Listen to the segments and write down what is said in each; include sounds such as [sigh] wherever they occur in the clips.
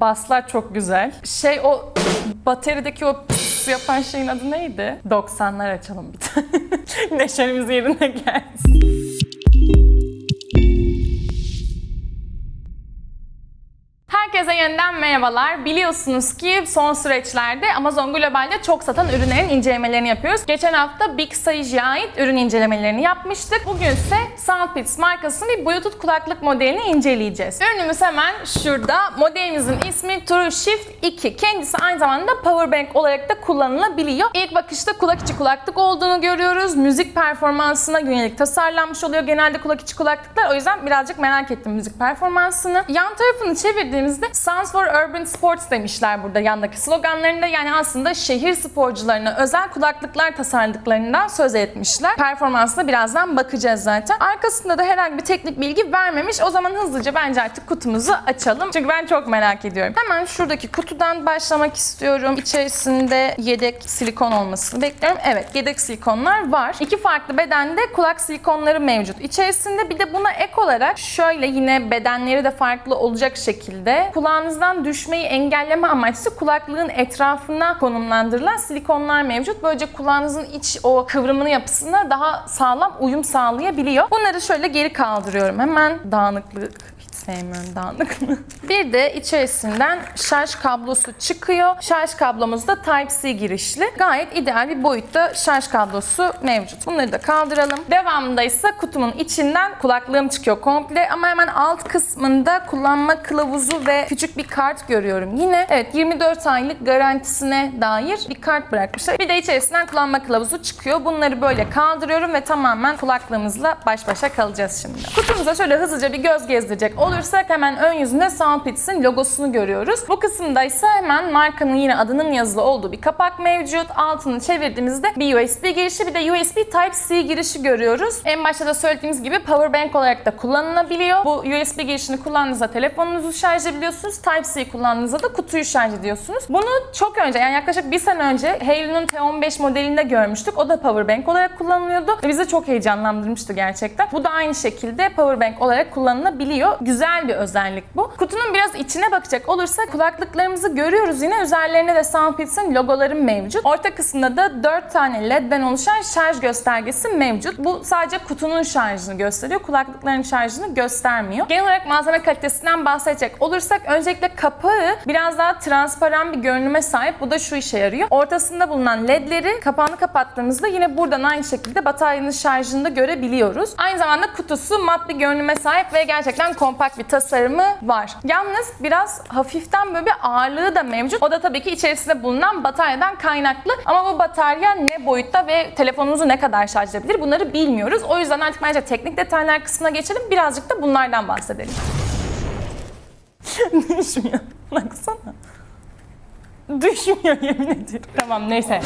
Baslar çok güzel. Şey o bataryadaki o pıs yapan şeyin adı neydi? 90'lar açalım bir tane. [laughs] Neşemiz yerine gelsin. Herkese yeniden merhabalar. Biliyorsunuz ki son süreçlerde Amazon Global'de çok satan ürünlerin incelemelerini yapıyoruz. Geçen hafta Big Sagic'e ait ürün incelemelerini yapmıştık. Bugün ise Soundpeats markasının bir Bluetooth kulaklık modelini inceleyeceğiz. Ürünümüz hemen şurada. Modelimizin ismi True Shift 2. Kendisi aynı zamanda powerbank olarak da kullanılabiliyor. İlk bakışta kulak içi kulaklık olduğunu görüyoruz. Müzik performansına yönelik tasarlanmış oluyor genelde kulak içi kulaklıklar. O yüzden birazcık merak ettim müzik performansını. Yan tarafını çevirdiğimizde Sounds for Urban Sports demişler burada yandaki sloganlarında. Yani aslında şehir sporcularına özel kulaklıklar tasarladıklarından söz etmişler. Performansına birazdan bakacağız zaten. Arkasında da herhangi bir teknik bilgi vermemiş. O zaman hızlıca bence artık kutumuzu açalım. Çünkü ben çok merak ediyorum. Hemen şuradaki kutudan başlamak istiyorum. İçerisinde yedek silikon olmasını bekliyorum. Evet yedek silikonlar var. İki farklı bedende kulak silikonları mevcut. İçerisinde bir de buna ek olarak şöyle yine bedenleri de farklı olacak şekilde kulağınızdan düşmeyi engelleme amaçlı kulaklığın etrafına konumlandırılan silikonlar mevcut. Böylece kulağınızın iç o kıvrımını yapısına daha sağlam uyum sağlayabiliyor. Bunları şöyle geri kaldırıyorum. Hemen dağınıklık sevmiyorum dağınıklığı. Bir de içerisinden şarj kablosu çıkıyor. Şarj kablomuz da Type-C girişli. Gayet ideal bir boyutta şarj kablosu mevcut. Bunları da kaldıralım. Devamında ise kutumun içinden kulaklığım çıkıyor komple ama hemen alt kısmında kullanma kılavuzu ve küçük bir kart görüyorum yine. Evet 24 aylık garantisine dair bir kart bırakmışlar. Bir de içerisinden kullanma kılavuzu çıkıyor. Bunları böyle kaldırıyorum ve tamamen kulaklığımızla baş başa kalacağız şimdi. Kutumuza şöyle hızlıca bir göz gezdirecek olursak hemen ön yüzünde Soundpeats'in logosunu görüyoruz. Bu kısımda ise hemen markanın yine adının yazılı olduğu bir kapak mevcut. Altını çevirdiğimizde bir USB girişi bir de USB Type-C girişi görüyoruz. En başta da söylediğimiz gibi powerbank olarak da kullanılabiliyor. Bu USB girişini kullandığınızda telefonunuzu şarj edebiliyorsunuz. Type-C kullandığınızda da kutuyu şarj ediyorsunuz. Bunu çok önce yani yaklaşık bir sene önce Halo'nun T15 modelinde görmüştük. O da powerbank olarak kullanılıyordu. Ve bizi çok heyecanlandırmıştı gerçekten. Bu da aynı şekilde powerbank olarak kullanılabiliyor. Güzel bir özellik bu. Kutunun biraz içine bakacak olursak kulaklıklarımızı görüyoruz yine. Üzerlerine de Soundpeats'in logoları mevcut. Orta kısmında da 4 tane LED'den oluşan şarj göstergesi mevcut. Bu sadece kutunun şarjını gösteriyor. Kulaklıkların şarjını göstermiyor. Genel olarak malzeme kalitesinden bahsedecek olursak öncelikle kapağı biraz daha transparan bir görünüme sahip. Bu da şu işe yarıyor. Ortasında bulunan ledleri kapağını kapattığımızda yine buradan aynı şekilde bataryanın şarjını da görebiliyoruz. Aynı zamanda kutusu mat bir görünüme sahip ve gerçekten kompakt bir tasarımı var. Yalnız biraz hafiften böyle bir ağırlığı da mevcut. O da tabii ki içerisinde bulunan bataryadan kaynaklı. Ama bu batarya ne boyutta ve telefonumuzu ne kadar şarj edebilir bunları bilmiyoruz. O yüzden artık bence teknik detaylar kısmına geçelim. Birazcık da bunlardan bahsedelim. [laughs] Düşmüyor. Baksana. [laughs] Düşmüyor yemin ediyorum. Tamam neyse.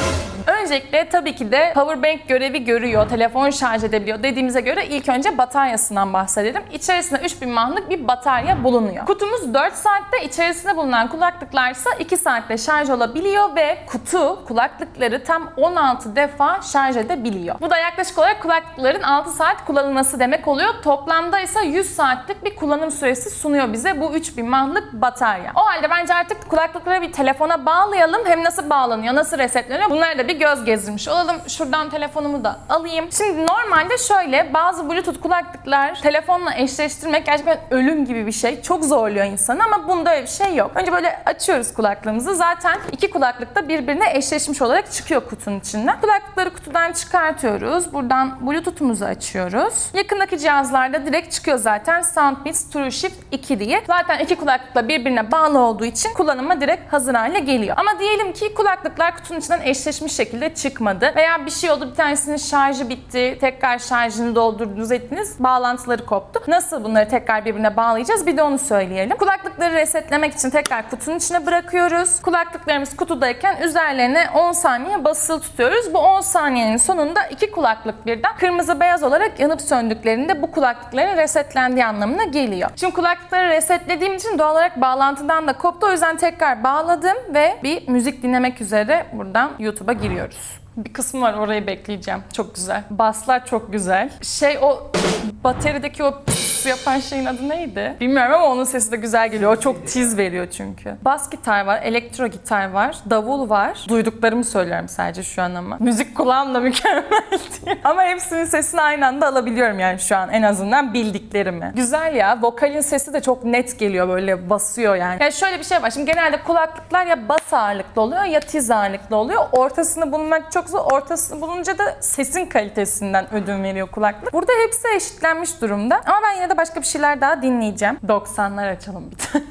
Öncelikle tabii ki de powerbank görevi görüyor, telefon şarj edebiliyor dediğimize göre ilk önce bataryasından bahsedelim. İçerisinde 3000 mAh'lık bir batarya bulunuyor. Kutumuz 4 saatte, içerisinde bulunan kulaklıklar ise 2 saatte şarj olabiliyor ve kutu kulaklıkları tam 16 defa şarj edebiliyor. Bu da yaklaşık olarak kulaklıkların 6 saat kullanılması demek oluyor. Toplamda ise 100 saatlik bir kullanım süresi sunuyor bize bu 3000 mAh'lık batarya. O halde bence artık kulaklıkları bir telefona bağlayalım. Hem nasıl bağlanıyor, nasıl resetleniyor bunları da bir göz gezdirmiş olalım. Şuradan telefonumu da alayım. Şimdi normalde şöyle bazı Bluetooth kulaklıklar telefonla eşleştirmek gerçekten ölüm gibi bir şey. Çok zorluyor insanı ama bunda öyle bir şey yok. Önce böyle açıyoruz kulaklığımızı. Zaten iki kulaklık da birbirine eşleşmiş olarak çıkıyor kutunun içinden. Kulaklıkları kutudan çıkartıyoruz. Buradan Bluetooth'umuzu açıyoruz. Yakındaki cihazlarda direkt çıkıyor zaten Soundbeats True Shift 2 diye. Zaten iki kulaklıkla birbirine bağlı olduğu için kullanıma direkt hazır hale geliyor. Ama diyelim ki kulaklıklar kutunun içinden eşleşmiş şekilde çıkmadı veya bir şey oldu bir tanesinin şarjı bitti, tekrar şarjını doldurdunuz ettiniz, bağlantıları koptu. Nasıl bunları tekrar birbirine bağlayacağız bir de onu söyleyelim. Kulaklıkları resetlemek için tekrar kutunun içine bırakıyoruz. Kulaklıklarımız kutudayken üzerlerine 10 saniye basılı tutuyoruz. Bu 10 saniyenin sonunda iki kulaklık birden kırmızı beyaz olarak yanıp söndüklerinde bu kulaklıkların resetlendiği anlamına geliyor. Şimdi kulaklıkları resetlediğim için doğal olarak bağlantıdan da koptu. O yüzden tekrar bağladım ve bir müzik dinlemek üzere buradan YouTube'a giriyoruz. Bir kısmı var orayı bekleyeceğim. Çok güzel. Baslar çok güzel. Şey o bataryadaki o Sesi yapan şeyin adı neydi? Bilmiyorum ama onun sesi de güzel geliyor. O çok tiz veriyor çünkü. Bas gitar var, elektro gitar var, davul var. Duyduklarımı söylüyorum sadece şu an ama. Müzik kulağım da mükemmel [laughs] değil. Ama hepsinin sesini aynı anda alabiliyorum yani şu an en azından bildiklerimi. Güzel ya. Vokalin sesi de çok net geliyor böyle basıyor yani. Yani şöyle bir şey var. Şimdi genelde kulaklıklar ya bas ağırlıklı oluyor ya tiz ağırlıklı oluyor. Ortasını bulmak çok zor. Ortasını bulunca da sesin kalitesinden ödün veriyor kulaklık. Burada hepsi eşitlenmiş durumda. Ama ben yine de başka bir şeyler daha dinleyeceğim. 90'lar açalım bir tane.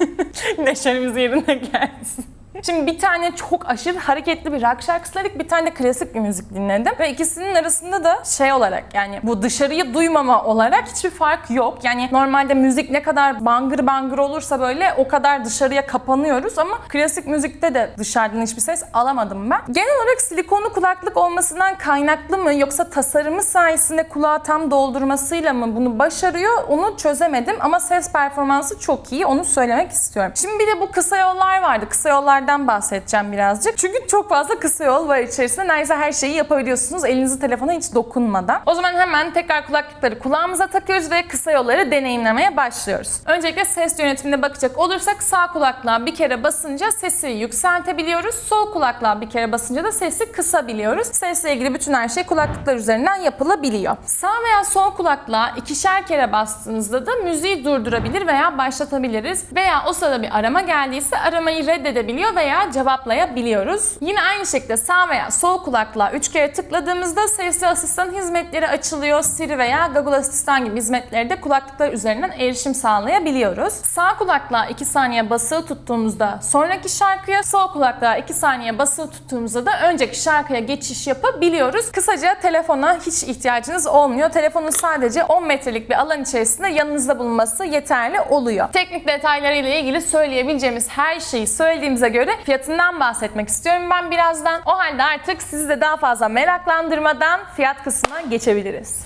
[laughs] Neşemiz yerine gelsin. Şimdi bir tane çok aşırı hareketli bir rock şarkısı dinledik, bir tane de klasik bir müzik dinledim. Ve ikisinin arasında da şey olarak yani bu dışarıyı duymama olarak hiçbir fark yok. Yani normalde müzik ne kadar bangır bangır olursa böyle o kadar dışarıya kapanıyoruz ama klasik müzikte de dışarıdan hiçbir ses alamadım ben. Genel olarak silikonlu kulaklık olmasından kaynaklı mı yoksa tasarımı sayesinde kulağı tam doldurmasıyla mı bunu başarıyor onu çözemedim ama ses performansı çok iyi onu söylemek istiyorum. Şimdi bir de bu kısa yollar vardı. Kısa yollardan bahsedeceğim birazcık. Çünkü çok fazla kısa yol var içerisinde. Neredeyse her şeyi yapabiliyorsunuz elinizi telefona hiç dokunmadan. O zaman hemen tekrar kulaklıkları kulağımıza takıyoruz ve kısa yolları deneyimlemeye başlıyoruz. Öncelikle ses yönetimine bakacak olursak sağ kulaklığa bir kere basınca sesi yükseltebiliyoruz. Sol kulaklığa bir kere basınca da sesi kısabiliyoruz. Sesle ilgili bütün her şey kulaklıklar üzerinden yapılabiliyor. Sağ veya sol kulaklığa ikişer kere bastığınızda da müziği durdurabilir veya başlatabiliriz. Veya o sırada bir arama geldiyse aramayı reddedebiliyor veya cevaplayabiliyoruz. Yine aynı şekilde sağ veya sol kulaklığa 3 kere tıkladığımızda sesli asistan hizmetleri açılıyor. Siri veya Google Asistan gibi hizmetleri de kulaklıklar üzerinden erişim sağlayabiliyoruz. Sağ kulaklığa 2 saniye basılı tuttuğumuzda sonraki şarkıya, sol kulaklığa 2 saniye basılı tuttuğumuzda da önceki şarkıya geçiş yapabiliyoruz. Kısaca telefona hiç ihtiyacınız olmuyor. Telefonun sadece 10 metrelik bir alan içerisinde yanınızda bulunması yeterli oluyor. Teknik detaylarıyla ilgili söyleyebileceğimiz her şeyi söylediğimize göre fiyatından bahsetmek istiyorum ben birazdan. O halde artık sizi de daha fazla meraklandırmadan fiyat kısmına geçebiliriz.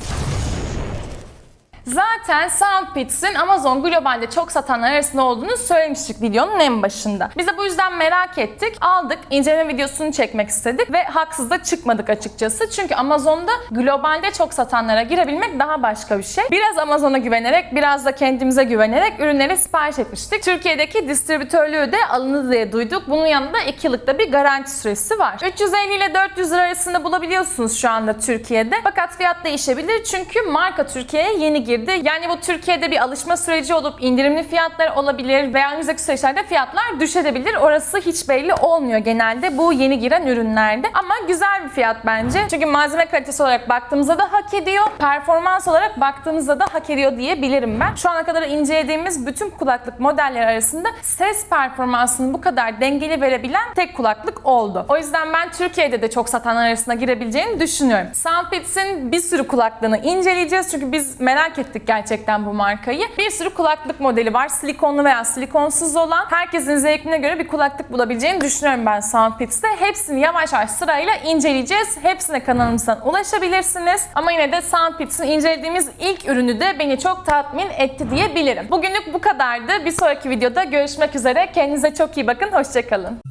Zaten Soundpits'in Amazon globalde çok satanlar arasında olduğunu söylemiştik videonun en başında. Biz de bu yüzden merak ettik, aldık, inceleme videosunu çekmek istedik ve haksız da çıkmadık açıkçası. Çünkü Amazon'da globalde çok satanlara girebilmek daha başka bir şey. Biraz Amazon'a güvenerek, biraz da kendimize güvenerek ürünleri sipariş etmiştik. Türkiye'deki distribütörlüğü de alındı diye duyduk. Bunun yanında 2 yıllık bir garanti süresi var. 350 ile 400 lira arasında bulabiliyorsunuz şu anda Türkiye'de. Fakat fiyat değişebilir çünkü marka Türkiye'ye yeni girdi. Yani bu Türkiye'de bir alışma süreci olup indirimli fiyatlar olabilir veya önümüzdeki süreçlerde fiyatlar düşebilir. Orası hiç belli olmuyor genelde bu yeni giren ürünlerde. Ama güzel bir fiyat bence. Çünkü malzeme kalitesi olarak baktığımızda da hak ediyor. Performans olarak baktığımızda da hak ediyor diyebilirim ben. Şu ana kadar incelediğimiz bütün kulaklık modelleri arasında ses performansını bu kadar dengeli verebilen tek kulaklık oldu. O yüzden ben Türkiye'de de çok satanlar arasında girebileceğini düşünüyorum. Soundpits'in bir sürü kulaklığını inceleyeceğiz çünkü biz merak ettik gerçekten bu markayı. Bir sürü kulaklık modeli var. Silikonlu veya silikonsuz olan. Herkesin zevkine göre bir kulaklık bulabileceğini düşünüyorum ben Soundpits'te. Hepsini yavaş yavaş sırayla inceleyeceğiz. Hepsine kanalımızdan ulaşabilirsiniz. Ama yine de Soundpits'in incelediğimiz ilk ürünü de beni çok tatmin etti diyebilirim. Bugünlük bu kadardı. Bir sonraki videoda görüşmek üzere. Kendinize çok iyi bakın. Hoşçakalın.